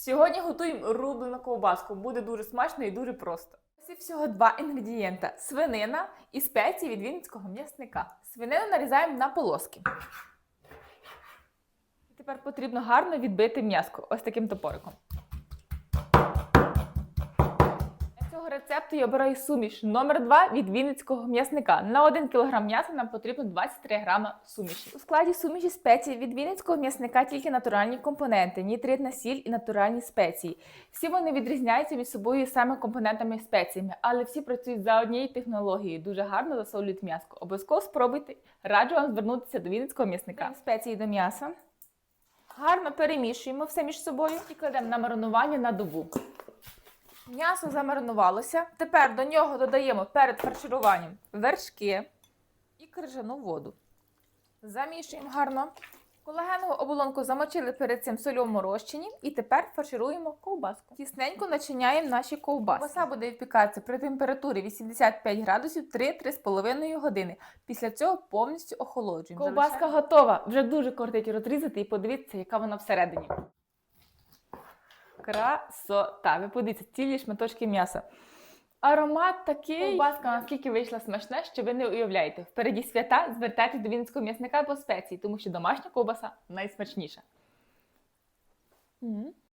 Сьогодні готуємо рублену ковбаску. Буде дуже смачно і дуже просто. Ось всього два інгредієнта: свинина і спеції від вінницького м'ясника. Свинину нарізаємо на полоски. Тепер потрібно гарно відбити м'яско ось таким топориком. Рецепту я обираю суміш номер 2 від вінницького м'ясника. На 1 кг м'яса нам потрібно 23 г суміші. У складі суміші спецій від вінницького м'ясника тільки натуральні компоненти, нітритна сіль і натуральні спеції. Всі вони відрізняються між собою саме компонентами і спеціями, але всі працюють за однією технологією, дуже гарно засолюють м'яско. Обов'язково спробуйте. Раджу вам звернутися до вінницького м'ясника. Спеції до м'яса. Гарно перемішуємо все між собою і кладемо на маринування на добу. М'ясо замаринувалося. Тепер до нього додаємо перед фаршируванням вершки і крижану воду. Замішуємо гарно. Колагенову оболонку замочили перед цим в сольовому розчині і тепер фаршируємо ковбаску. Тісненько начиняємо наші ковбаски. Ковбаса буде випікатися при температурі 85 градусів 3-3,5 години. Після цього повністю охолоджуємо. Ковбаска готова. Вже дуже кортить розрізати і подивіться, яка вона всередині. Красота! Ви подивіться, цілі шматочки м'яса. Аромат такий. Баска, наскільки вийшла смачна, що ви не уявляєте. Впереді свята звертайтесь до вінницького м'ясника по спеції, тому що домашня ковбаса найсмачніша.